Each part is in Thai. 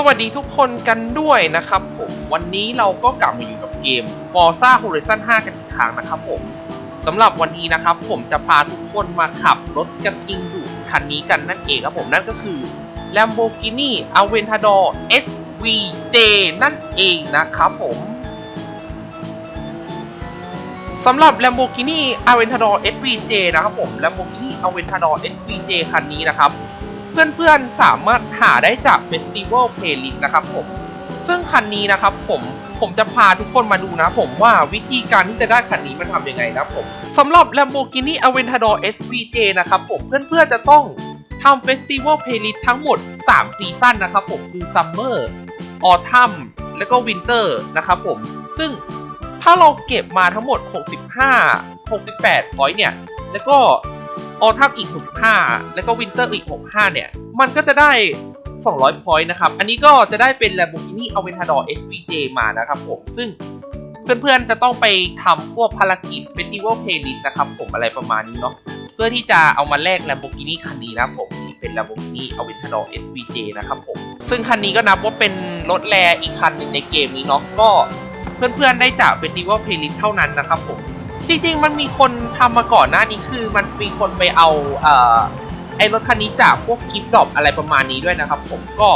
สวัสดีทุกคนกันด้วยนะครับผมวันนี้เราก็กลับมาอยู่กับเกม Forza Horizon 5 กันอีกครั้งนะครับผมสำหรับวันนี้นะครับผมจะพาทุกคนมาขับรถกระทิงดุคันนี้กันนั่นเองครับผมนั่นก็คือ Lamborghini Aventador SVJ นั่นเองนะครับผมสำหรับ Lamborghini Aventador SVJ นะครับผม Lamborghini Aventador SVJ คันนี้นะครับ เพื่อนๆสามารถหาได้จาก Festival Playlist นะครับผม ซึ่งคันนี้นะครับผมผมจะพาทุกคนมาดูนะผมว่าวิธีการที่จะได้คันนี้มันทำยังไงนะผมสำหรับ Lamborghini Aventador SVJ นะครับผมเพื่อนๆจะต้องทำ Festival Playlist ทั้งหมด 3 ซีซั่นนะครับผมคือ Summer Autumn แล้วก็ Winter นะครับผม ซึ่งถ้าเราเก็บมาทั้งหมด 65 68 พอยต์เนี่ย แล้วก็ ออทัมอีก 65 แล้วก็วินเตอร์อีก 65 เนี่ย มันก็จะได้ 200 พอยต์นะครับ อันนี้ก็จะได้เป็น Lamborghini Aventador SVJ มานะครับผม ซึ่งเพื่อนๆจะต้องไปทำพวกภารกิจ Festival Playlist นะครับผมอะไรประมาณนี้เนาะ เพื่อที่จะเอามาแลก Lamborghini คันนี้นะครับผมที่เป็น Lamborghini Aventador SVJ นะครับผม ซึ่งคันนี้ก็นับว่าเป็นรถแรอีกคันหนึ่งในเกมนี้เนาะ ก็เพื่อนๆได้จาก Festival Playlist เท่านั้นนะครับผม จริงๆ มันมีคนทำมาก่อนหน้านี้คือมันมีคนไปเอาเอ่อไอ้รถคันนี้จากพวกกิฟต์ดรอปอะไรประมาณนี้ด้วยนะครับ ผมก็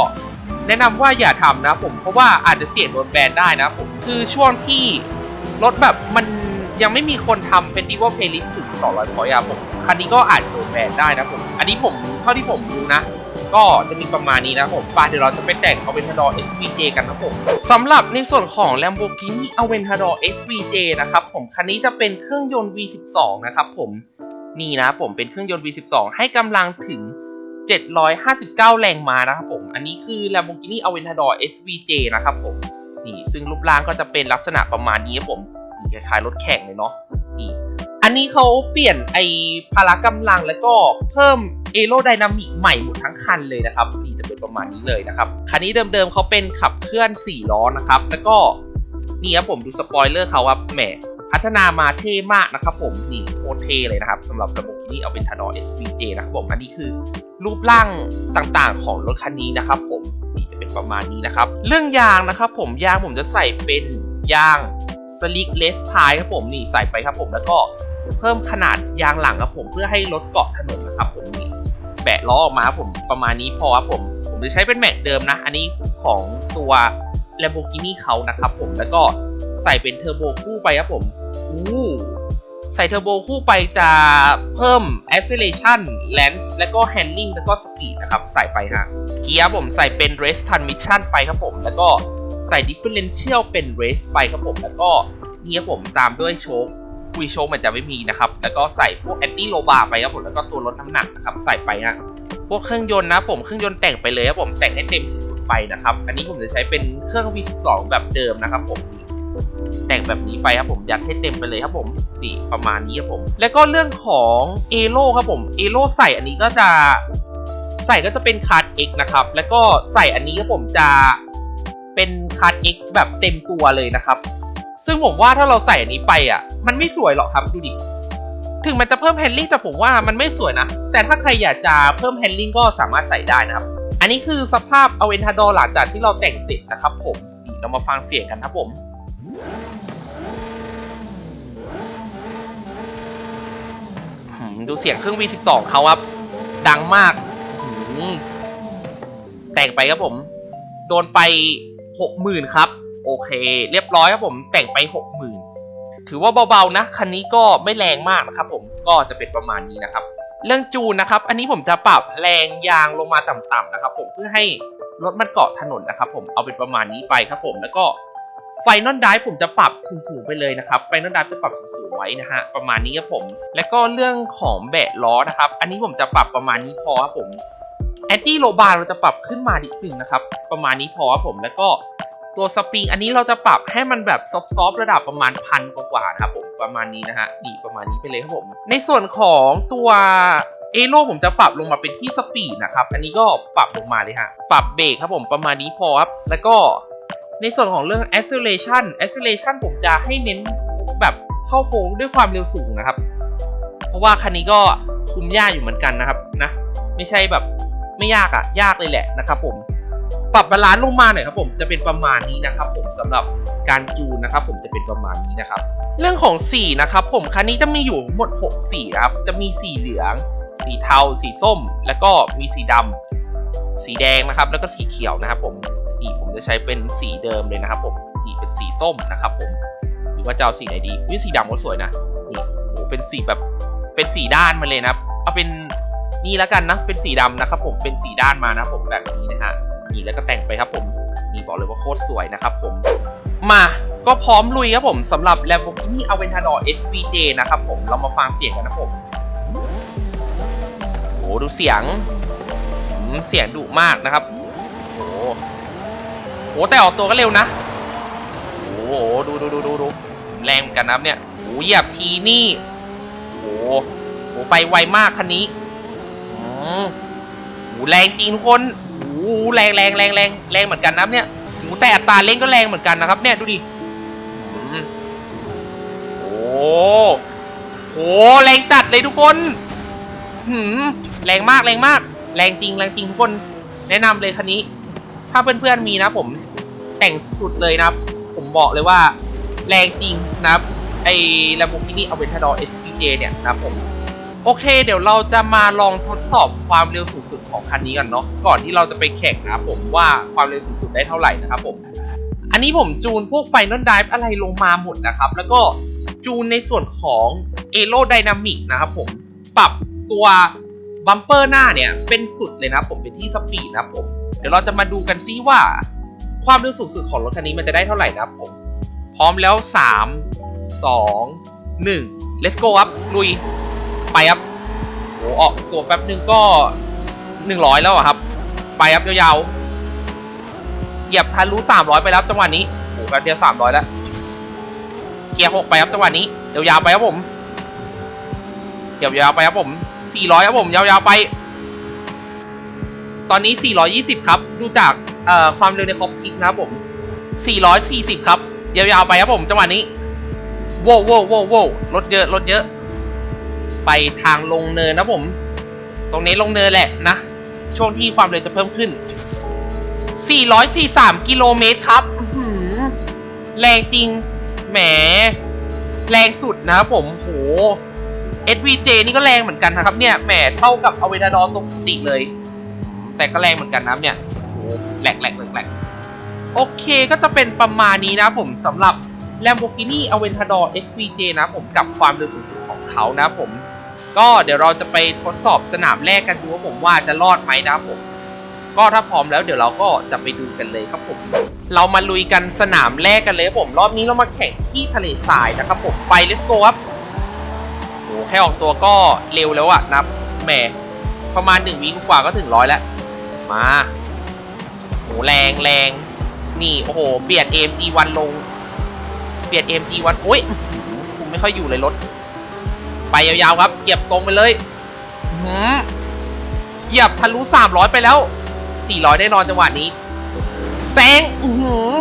แนะนำว่าอย่าทำนะผมเพราะว่าอาจจะเสี่ยงโดนแบนได้นะผมคือช่วงที่รถแบบมันยังไม่มีคนทำเป็นดีว่าเพลย์ลิสถึง200พอยต์ผมคันนี้ก็อาจโดนแบนได้นะผม อันนี้ผมเท่าที่ผมรู้นะ ก็จะมีประมาณนี้นะผมไปเดี๋ยวเราจะไปแต่ง Aventador SVJ กันนะผมสำหรับในส่วนของ Lamborghini Aventador SVJ นะครับผมคันนี้จะเป็นเครื่องยนต์ V12 นะครับผมนี่นะผมเป็นเครื่องยนต์ V12 ให้กำลังถึง 759 แรงม้านะครับผม อันนี้คือ Lamborghini Aventador SVJ นะครับผมนี่ซึ่งรูปร่างก็จะเป็นลักษณะประมาณนี้ครับผมคล้ายๆรถแข่งเลยเนาะนี่ นี้เขาเปลี่ยนไอพละกำลังแล้วก็เพิ่มเอโรไดนามิกใหม่หมดทั้งคันเลยนะครับนี่จะเป็นประมาณนี้เลยนะครับคันนี้เดิมๆเขาเป็นขับเคลื่อน 4 ล้อนะครับ แล้วก็นี่ครับผมดูสปอยเลอร์เขาครับแหมพัฒนามาเท่มากนะครับผมนี่โคตรเท่เลยนะครับสำหรับ Lamborghini Aventador SVJ นะครับผมอันนี้คือรูปร่างต่างๆ ของรถคันนี้นะครับ ผมนี่จะเป็นประมาณนี้นะครับ เรื่องยางนะครับ ผมยางผมจะใส่เป็นยางสลิกเลสทายครับผมนี่ใส่ไปครับผมแล้วก็ เพิ่มขนาดยางหลังครับผมเพื่อให้รถเกาะถนนนะครับผมนี่แบะล้อออกมาผมประมาณนี้พอครับผม ผมจะใช้เป็นแม็กเดิมนะ อันนี้ของตัว Lamborghini เขานะครับผมแล้วก็ใส่เป็นเทอร์โบคู่ไปครับผมอู้ใส่เทอร์โบคู่ไปจะเพิ่ม acceleration lance แล้วก็ handling แล้วก็ speed นะครับ ใส่ไปฮะเกียร์ผมใส่เป็น race transmission ไปครับผม แล้วก็ใส่ differential เป็น race ไปครับผม แล้วก็นี่ครับผมตามด้วยโชค คุยโชว์มันจะไม่มีนะครับ แล้วก็ใส่พวกแอนตี้โลบาไปครับผมแล้วก็ตัวลดน้ำหนักนะครับใส่ไปฮะพวกเครื่องยนต์นะผมเครื่องยนต์แต่งไปเลยครับผมแต่งให้เต็มสุดๆไปนะครับ อันนี้ผมจะใช้เป็นเครื่อง V12 แบบเดิมนะครับผมแต่งแบบนี้ไปครับผมยัดให้เต็มไปเลยครับผมนี่ประมาณนี้ครับผม แล้วก็เรื่องของเอโ o ครับผมเอโ o ใส่อันนี้ก็จะใส่ก็จะเป็นคาร์ด X นะครับ แล้วก็ใส่อันนี้ครับผมจะเป็นคาร์ด X แบบเต็มตัวเลยนะครับ ซึ่งผมว่าถ้าเราใส่อันนี้ไปอะ มันไม่สวยหรอกครับดูดิ ถึงมันจะเพิ่มแฮนดิ้งแต่ผมว่ามันไม่สวยนะ แต่ถ้าใครอยากจะเพิ่มแฮนดิ้งก็สามารถใส่ได้นะครับ อันนี้คือสภาพอเวนทาดอหลังจากที่เราแต่งเสร็จนะครับผม เรามาฟังเสียงกันครับผมดูเสียงเครื่อง V12 เขาครับ ดังมาก แต่งไปครับผม โดนไปหกหมื่นครับ โอเค เรียบร้อยครับผมแต่งไปหกหมื่นถือว่าเบาๆนะคันนี้ก็ไม่แรงมากนะครับผมก็จะเป็นประมาณนี้นะครับ เรื่องจูนนะครับ อันนี้ผมจะปรับแรงยางลงมาต่ำๆนะครับ ผมเพื่อให้รถมันเกาะถนนนะครับ ผมเอาเป็นประมาณนี้ไปครับ ผมแล้วก็ไฟนอลไดผมจะปรับสูงๆไปเลยนะครับ ไฟนอลไดจะปรับสูงๆไว้นะฮะประมาณนี้ครับผม แล้วก็เรื่องของแบะล้อนะครับ อันนี้ผมจะปรับประมาณนี้พอครับผมแอนตี้โลบาร์เราจะปรับขึ้นมานิดนึงนะครับ ประมาณนี้พอครับผมแล้วก็ ตัวสปริงอันนี้เราจะปรับให้มันแบบซอฟๆระดับประมาณพันกว่านะครับผมประมาณนี้นะฮะนี่ประมาณนี้ไปเลยครับผม ในส่วนของตัวเอโ o ผมจะปรับลงมาเป็นที่สปีดนะครับ อันนี้ก็ปรับลงมาเลยฮะ ปรับเบรกครับผมประมาณนี้พอครับ แล้วก็ในส่วนของเรื่อง acceleration acceleration ผมจะให้เน้นแบบเข้าโค้งด้วยความเร็วสูงนะครับ เพราะว่าคันนี้ก็คุมยากอยู่เหมือนกันนะครับนะ ไม่ใช่แบบไม่ยากอะยากเลยแหละนะครับผม ปรับบาลานซ์ลงมาหน่อยครับผมจะเป็นประมาณนี้นะครับผมสำหรับการจูนนะครับผมจะเป็นประมาณนี้นะครับ เรื่องของสีนะครับผมคันนี้จะมีอยู่หมด 6 สีนะครับจะมีสีเหลือง สีเทา สีส้ม แล้วก็มีสีดำสีแดงนะครับ แล้วก็สีเขียวนะครับ ผมนี่ผมจะใช้เป็นสีเดิมเลยนะครับ ผมนี่เป็นสีส้มนะครับ ผมหรือว่าจะเอาสีไหนดีวิสีดำก็สวยนะนี่โอ้เป็นสีแบบเป็นสีด้านมาเลยนะครับเอาเป็นนี่แล้วกันนะเป็นสีดำนะครับ ผมเป็นสีด้านมานะผมแบบนี้นะฮะ นี่แล้วก็แต่งไปครับผมนี่บอกเลยว่าโคตรสวยนะครับผมมาก็พร้อมลุยครับผมสำหรับ Lamborghini Aventador SVJ นะครับผมเรามาฟังเสียงกันนะผมโอ้ดูเสียงเสียงดุมากนะครับโอ้โหแต่ออกตัวก็เร็วนะโอ้โหดูดูดูดูดูแรงกันนะเนี่ยโอ้เหยียบทีนี่โอ้โหไปไวมากคันนี้อืมโอ้แรงจริงทุกคน แรงแรงแรงแรงแรงเหมือนกันนะเนี่ยโอ้แต่อัตราเร่งก็แรงเหมือนกันนะครับ เนี่ยดูดิโอ้โหแรงจัดเลยทุกคนหืมแรงมากแรงมาก แรงจริงแรงจริงทุกคนแนะนำเลยคันนี้ ถ้าเพื่อนๆมีนะ ผมแต่งสุดเลยนะครับ ผมบอกเลยว่า แรงจริงนะครับ ไอ้ Lamborghini Aventador SVJ เนี่ยนะครับผม โอเค เดี๋ยวเราจะมาลองทดสอบความเร็วสูงสุดของคันนี้กันเนาะก่อนที่เราจะไปแข่งนะครับผมว่าความเร็วสูงสุดได้เท่าไหร่นะครับผม อันนี้ผมจูนพวกไฟนอลไดฟ์อะไรลงมาหมดนะครับ แล้วก็จูนในส่วนของเอโรไดนามิกนะครับผมปรับตัวบัมเปอร์หน้าเนี่ยเป็นสุดเลยนะผมเป็นที่สปีดนะครับผม เดี๋ยวเราจะมาดูกันซิว่า ความเร็วสูงสุดของรถคันนี้มันจะได้เท่าไหร่นะครับผม พร้อมแล้ว 3 2 1 let's go ครับลุย ไปครับโหออกตัวแป๊บนึงก็100แล้วอะครับ ไปครับยาวๆเหยียบทะลุ300ไปแล้วจังหวะนี้โหแป๊บเดียว300แล้วเกียร์6ไปครับจังหวะนี้ยาวๆไปครับผมเหยียบยาวไปครับผม400ครับผมยาวๆไป ตอนนี้ 420 ครับ ดูจากเอ่อความเร็วในคอปพิกนะครับผม 440 ครับ ยาวๆไปครับผมจังหวะนี้โว้วโว้วโว้วโว้วรถเยอะรถเยอะ ไปทางลงเนินนะผม ตรงนี้ลงเนินแหละนะ ช่วงที่ความเร็วจะเพิ่มขึ้น 443 กิโลเมตรครับแรงจริง แหม แรงสุดนะครับผม โห SVJ นี่ก็แรงเหมือนกันนะครับเนี่ย แหม เท่ากับอเวดาดอตรงปกติเลย แต่ก็แรงเหมือนกันนะเนี่ยโหแหลกแหลกแหลกโอเคก็จะเป็นประมาณนี้นะผมสำหรับ Lamborghini Aventador SVJ นะผมกับความเร็วสูงสุดของเขานะผม ก็เดี๋ยวเราจะไปทดสอบสนามแรกกันดูว่าผมว่าจะรอดไหมนะครับผม ก็ถ้าพร้อมแล้วเดี๋ยวเราก็จะไปดูกันเลยครับผม เรามาลุยกันสนามแรกกันเลยผม รอบนี้เรามาแข่งที่ทะเลทรายนะครับผม ไป let's go ครับโอ้แค่ออกตัวก็เร็วแล้วอะนับแหมประมาณหนึ่งวิกว่าก็ถึงร้อยแล้ว มาโอ้แรงแรงนี่โอ้โหเปลี่ยน AMG วันลงเปลี่ยน AMG วันโอ้ยคุมไม่ค่อยอยู่เลยรถ ไปยาวๆครับเหยียบตรงไปเลยอื้อหือเหยียบทะลุ300ไปแล้ว400ได้นอนจังหวะนี้แซงอือหือ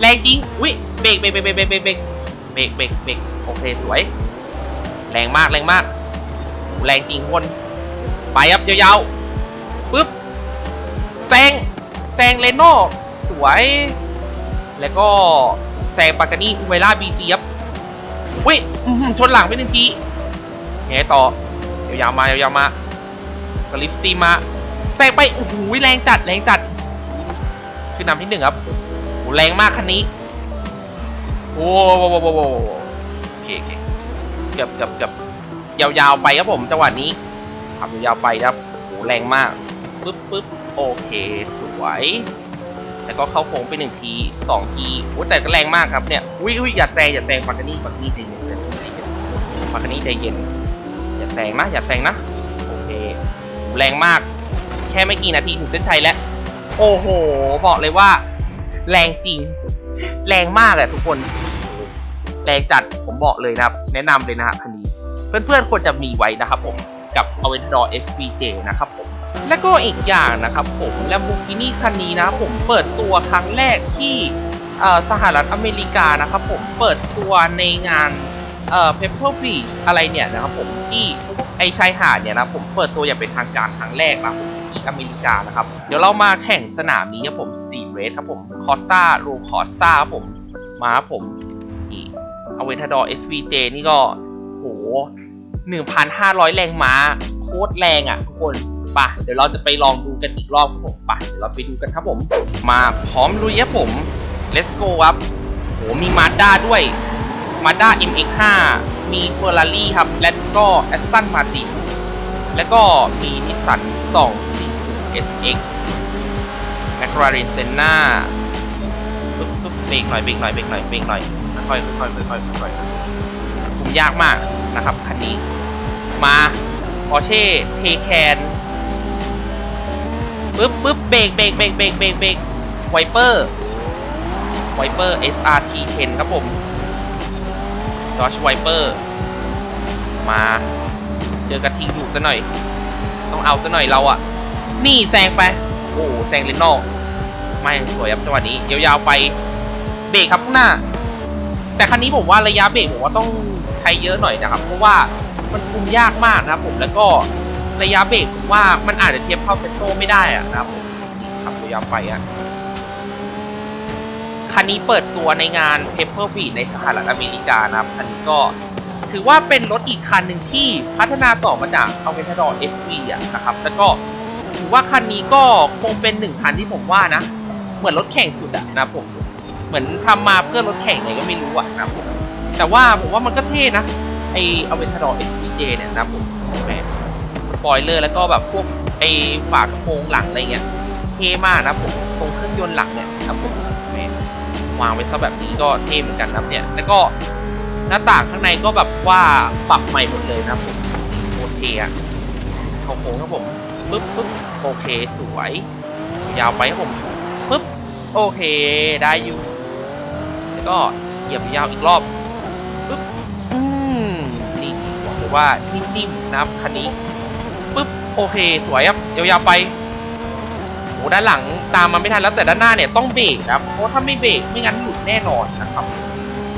แรงจริงอุ้ยเบรกเบรกเบรกเบรกเบรกเบรกเบรกเบรกเบรกเบรกโอเคสวย แรงมากแรงมากโอ้แรงจริงคนไปครับยาวๆปึ๊บแซงแซงเลโน่สวย แล้วก็แซงปากานี่เวล่าบีซีครับอุ้ยอื้อหือชนหลังไปหนึ่งที ไงต่อยาวๆมายาวๆมาสลิปสตีมมาแซงไปโอ้โหแรงจัดแรงจัดขึ้นนำที่หนึ่งครับโอ้แรงมากคันนี้โอ้โหโอ้โหโอเคโอเคเกือบเกือบเกือบยาวๆไปครับผมจังหวะนี้ขับยาวๆไปครับโอ้แรงมากปึ๊บปึ๊บโอเคสวยแล้วก็เข้าโค้งไปหนึ่งทีสองทีโอ้แต่ก็แรงมากครับเนี่ยอุ้ยอุ้ยอย่าแซงอย่าแซงปากกานี่ปากกานี่ใจเย็นปากกานี่ใจเย็น อย่าแซงนะ อย่าแซงนะ โอเค แรงมาก แค่ไม่กี่นาทีถึงเส้นชัยแล้ว โอ้โห บอกเลยว่า แรงจริง แรงมากอะทุกคน แรงจัด ผมบอกเลยนะครับ แนะนำเลยนะฮะคันนี้ เพื่อนๆควรจะมีไว้นะครับผม กับ a v e n t o r SVJ นะครับผม และก็อีกอย่างนะครับผม Lamborghini คันนี้นะผมเปิดตัวครั้งแรกที่สหรัฐอเมริกานะครับผม เปิดตัวในงาน เอ่อ Pepper Beach อะไรเนี่ยนะครับผมที่ไอชายหาดเนี่ยนะผมเปิดตัวอย่างเป็นทางการครั้งแรกนะผมที่อเมริกานะครับ เดี๋ยวเรามาแข่งสนามนี้ครับผมสตรีทเรสครับผมคอสตาโรคอสซาครับผมมาครับผมนี่อเวนทาดอร์ SVJ นี่ก็โห1,500 แรงม้า โคตรแรงอะทุกคนป่ะเดี๋ยวเราจะไปลองดูกันอีกรอบครับผมป่ะเดี๋ยวเราไปดูกันครับผม มาพร้อมลุยครับผม let's go ครับโหมีมาด้าด้วย มาด้า MX5 มี Ferrari ครับ และก็ Aston Martin แล้วก็มีนิสสัน2 SX McLaren Senna ปึ๊บปึ๊บเบรกหน่อยเบรกหน่อยเบรกหน่อยเบรกหน่อยค่อยๆค่อยค่อยค่อยคุมยากมากนะครับคันนี้ มา Porsche Taycan ปึ๊บปึ๊บเบรกเบรกเบรกเบรกเบรกเบรกไวเปอร์ไวเปอร์ SRT 10 ครับผม Dodge Viper มาเจอกระทิงอยู่ซะหน่อย ต้องเอาซะหน่อยเราอะนี่แซงไป โอ้แซงเลนโนไม่สวยครับจังหวะนี้ยาวๆไปเบรกครับข้างหน้า แต่คันนี้ผมว่าระยะเบรกผมว่าต้องใช้เยอะหน่อยนะครับ เพราะว่ามันคุมยากมากนะครับผมแล้วก็ระยะเบรกผมว่ามันอาจจะเทียบเข้าเซนโตไม่ได้อะนะครับผมขับยาวไปอะ คันนี้เปิดตัวในงาน Pepper w e e ในสหรัฐอเมริกานะครับคันนี้ก็ถือว่าเป็นรถอีกคันหนึ่งที่พัฒนาต่อมาจาก Aventador SV อะนะครับ แล้วก็ถือว่าคันนี้ก็คงเป็นหนึ่งคันที่ผมว่านะ เหมือนรถแข่งสุดอะนะผม เหมือนทำมาเพื่อรถแข่งไงก็ไม่รู้อะนะผมแต่ว่าผมว่ามันก็เท่นะไออเวนทดอร์ SVJ เนี่ยนะผมแหมสปอยเลอร์แล้วก็แบบพวกไอฝากระโปรงหลังอะไรเงี้ยเท่มากนะผมตรงเครื่องยนต์หลังเนี่ยนะผม วางไว้ซะแบบนี้ก็เท่เหมือนกันนะครับเนี่ย แล้วก็หน้าต่างข้างในก็แบบว่าปรับใหม่หมดเลยนะผมโคตรเท่อะเขาโค้งครับผมปึ๊บปึ๊บโอเคสวย ยาวไปครับผมปึ๊บโอเคได้อยู่แล้วก็เหยียบยาวอีกรอบปึ๊บอืมนี่บอกเลยว่านิ่มๆนะครับคันนี้ปึ๊บโอเค สวยครับยาวๆไป โอ้ด้านหลังตามมาไม่ทันแล้วแต่ด้านหน้าเนี่ยต้องเบรกครับเพราะถ้าไม่เบรกไม่งั้นหลุดแน่นอนนะครับ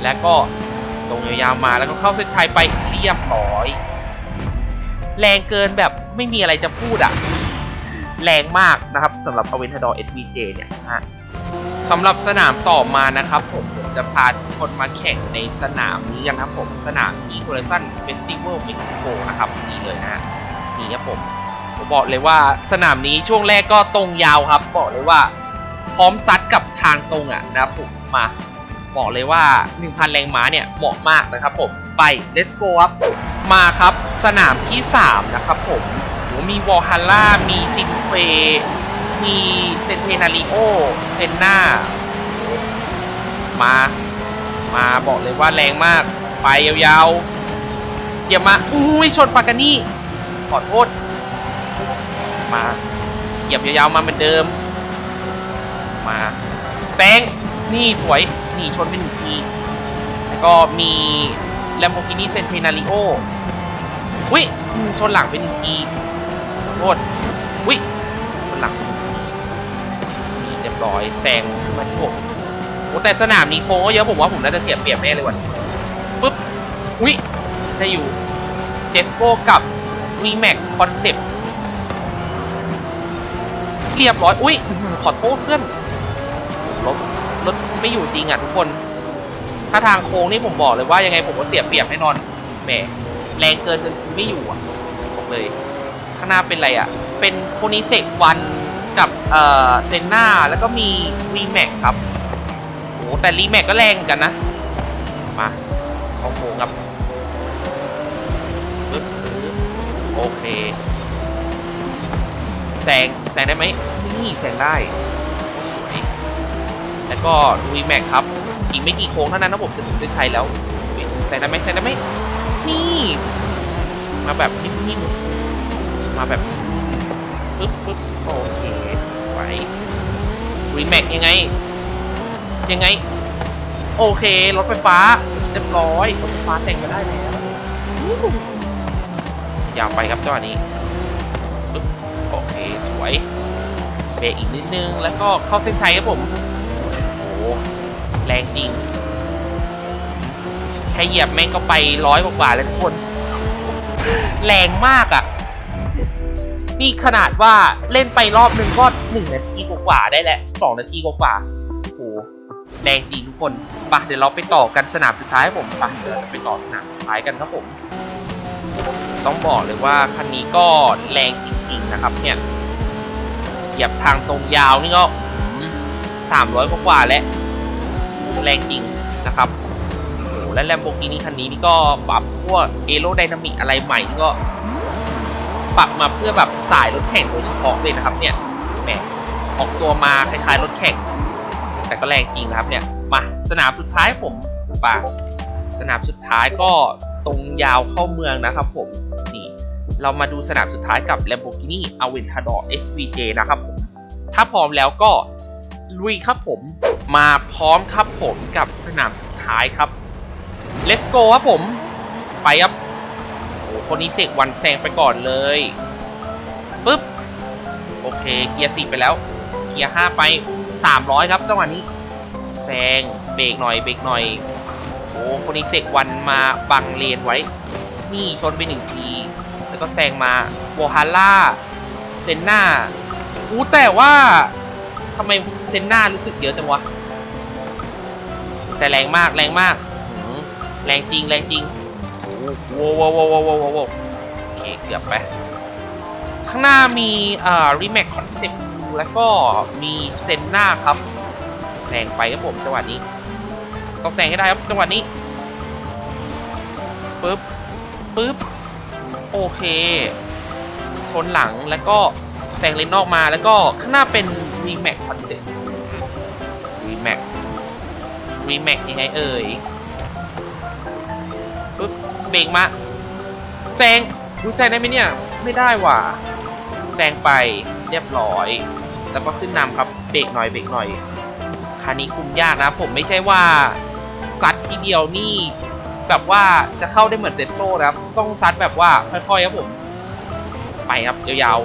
แล้วก็ตรงยาวๆมาแล้วก็เข้าเส้นชัยไปเรียบร้อย แรงเกินแบบไม่มีอะไรจะพูดอะแรงมากนะครับสำหรับ Aventador SVJ เนี่ยนะฮะสำหรับสนามต่อมานะครับผมผมจะพาทุกคนมาแข่งในสนามนี้กันครับผมสนามที่ Horizon Festival Mexico นะครับนี่เลยนะฮะนี่ครับผม บอกเลยว่าสนามนี้ช่วงแรกก็ตรงยาวครับ บอกเลยว่า พร้อมซัดกับทางตรงอะนะครับผมมาบอกเลยว่า 1,000 แรงม้าเนี่ยเหมาะมากนะครับผมไป let's go ครับมาครับสนามที่ 3 นะครับผมโหมีวอลฮัลล่ามีซินเฟมีเซนเทนาริโอเซนนามา มาบอกเลยว่าแรงมาก ไปยาวๆอย่ามาอุ้ยชนปากานี่ขอโทษ มาเหยียบยาวๆมาเหมือนเดิม มาแซงนี่สวยนี่ชนเป็นหนึ่งทีแล้วก็มี Lamborghini Centenario อุ้ยชนหลังเป็นหนึ่งทีขอโทษอุ้ยชนหลังนี่เรียบร้อยแซงมาที่หกโอ้แต่สนามนี้โค้งก็เยอะผมว่าผมน่าจะเสียเปรียบแน่เลยวันนี้ปุ๊บอุ้ยได้อยู่เจสโก้กับ v m a x Concept เเรียบร้อย อุ้ยอื้อหือขอโทษเพื่อนรถรถไม่อยู่จริงอะทุกคน ถ้าทางโค้งนี่ผมบอกเลยว่ายังไงผมก็เสียเปรียบแน่นอน แหม แรงเกินจนไม่อยู่อะบอกเลย ข้างหน้าเป็นอะไรอะ เป็นโคนิเซกวันกับเอ่อเซนนาแล้วก็มี v m a x ครับโอ้แต่ r e m a x ก็แรงเหมือนกันนะ มาเข้าโค้งครับโอเคแซงแซงได้ไหม แซงได้สวยแล้วก็ v m a x ครับ อีกไม่กี่โค้งเท่านั้นนะผมจะถึงเส้นชัยแล้วแซงได้ไหมแซงได้ไหมนี่ มาแบบนิ่มๆมาแบบปึ๊บปึ๊บโอเคไหวรีแม็กยังไง ยังไง โอเค รถไฟฟ้าเรียบร้อยรถไฟฟ้าแต่งมาได้แล้วอยาวไปครับจังหวะนี้ปึ๊บโอเค สวย เบรกอีกนิดนึง แล้วก็เข้าเส้นชัยครับผมโอ้โหแรงจริงแค่เหยียบแม่งก็ไปร้อยกว่าๆเลยทุกคน แรงมากอะ่ะ นี่ขนาดว่าเล่นไปรอบนึงก็หนึ่งนาทีกว่าได้แหละสองนาทีกว่าโอ้โหแรงจริงทุกคนไปะเดี๋ยวเราไปต่อกันสนามสุดท้ายครับผมไปะเดี๋ยวไปต่อสนามสุดท้ายกันครับผม ต้องบอกเลยว่าคันนี้ก็แรงจริงๆนะครับเนี่ย ยียบทางตรงยาวนี่ก็สามร้อยกว่าแล้วแรงจริงนะครับโอ้โหและแลมโบกินี่คันนี้นี่ก็ปรับพวกเอโรไดนามิกอะไรใหม่ก็ ปรับมาเพื่อแบบสายรถแข่งโดยเฉพาะเลยนะครับ เนี่ยแหมออกตัวมาคล้ายๆรถแข่ง แต่ก็แรงจริงครับเนี่ยมาสนามสุดท้ายผมปาสนามสุดท้ายก็ตรงยาวเข้าเมืองนะครับผม เรามาดูสนามสุดท้ายกับ Lamborghini Aventador SVJ นะครับผม ถ้าพร้อมแล้วก็ลุยครับผมมาพร้อมครับผมกับสนามสุดท้ายครับ Let's go ครับผม ไปครับโอ้คนนี้เสกวันแซงไปก่อนเลยปึ๊บ โอเค เกียร์สี่ไปแล้ว เกียร์ห้าไปสามร้อยครับจังหวะนี้แซงเบรกหน่อยเบรกหน่อยโอ้คนนี้เสกวันมาบังเลนไว้ นี่ชนไปหนึ่งที ก็แซงมาโวฮาร่าเซนนาอู้แต่ว่าทำไมเซนนารู้สึกเยอะจังวะ แต่แรงมากแรงมาก แรงจริงแรงจริงโว้วโว้วโว้วโว้วโว้โว้โว้โอเคเกือบไป ข้างหน้ามีเอ่อรีแมคคอนเซ็ปต์แล้วก็มีเซนนาครับแซงไปครับผมจังหวะนี้ต้องแซงให้ได้ครับจังหวะนี้ปึ๊บปึ๊บ โอเคชนหลังแล้วก็แซงเลนนอกมาแล้วก็ข้างหน้าเป็น Remax Concept Remax Remax ยังไงเอ่ยปึ๊บเบรกมาแซงดูแซงได้ไหมเนี่ย ไม่ได้ว่ะแซงไปเรียบร้อย แล้วก็ขึ้นนำครับเบรกหน่อยเบรกหน่อยคันนี้คุมยากนะ ผมไม่ใช่ว่าซัดทีเดียวนี่ แบบว่าจะเข้าได้เหมือนเซตโต้นะครับ ต้องซัดแบบว่าค่อยๆครับผม ไปครับยาว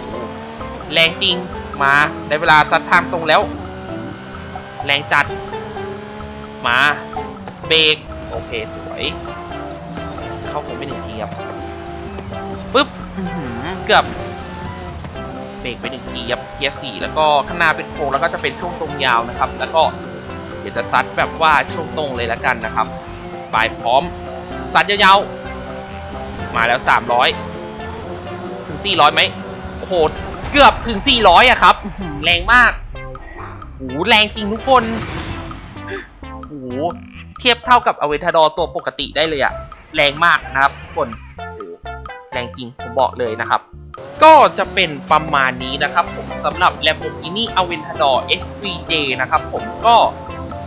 ๆ แรงจริงมาได้เวลาซัดทางตรงแล้ว แรงจัด มาเบรกโอเคสวยเข้าผมไปหนึ่งทีครับปึ๊บอื้อหือเกือบเบรกไปหนึ่งทีครับเกียร์สี่แล้วก็ข้างหน้าเป็นโค้งแล้วก็จะเป็นช่วงตรงยาวนะครับ แล้วก็เดี๋ยวจะซัดแบบว่าช่วงตรงเลยแล้วกันนะครับ ปลายพร้อม สัตว์ยาวๆ มาแล้ว 300 ถึง 400ไหมโอ้โห เกือบถึง 400อะครับ แรงมากโอ้โหแรงจริงทุกคนโอ้โหเทียบเท่ากับอเวทาดอตัวปกติได้เลยอะแรงมากนะครับทุกคนโหแรงจริงผมบอกเลยนะครับ ก็จะเป็นประมาณนี้นะครับผมสำหรับ Lamborghini Aventador SVJ นะครับผมก็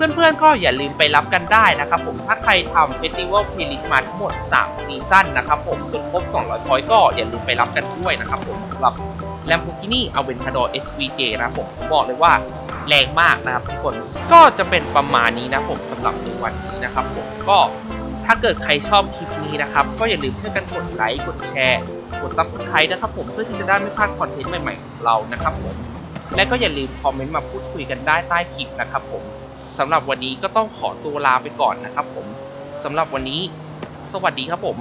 เพื่อนๆก็อย่าลืมไปรับกันได้นะครับผมถ้าใครทำ Festival Playlist มาทั้งหมด 3 ซีซั่นนะครับผมจนครบ 200พอยต์ก็อย่าลืมไปรับกันด้วยนะครับผมสำหรับ Lamborghini Aventador SVJ นะผมผมบอกเลยว่าแรงมากนะครับทุกคนก็จะเป็นประมาณนี้นะผมสำหรับในวันนี้นะครับผมก็ถ้าเกิดใครชอบคลิปนี้นะครับ ก็อย่าลืมช่วยกันกดไลค์กดแชร์กด Subscribe นะครับผมเพื่อที่จะได้ไม่พลาดคอนเทนต์ใหม่ๆของเรานะครับผมและก็อย่าลืมคอมเมนต์มาพูดคุยกันได้ใต้คลิปนะครับผม สำหรับวันนี้ก็ต้องขอตัวลาไปก่อนนะครับผมสำหรับวันนี้ สวัสดีครับผม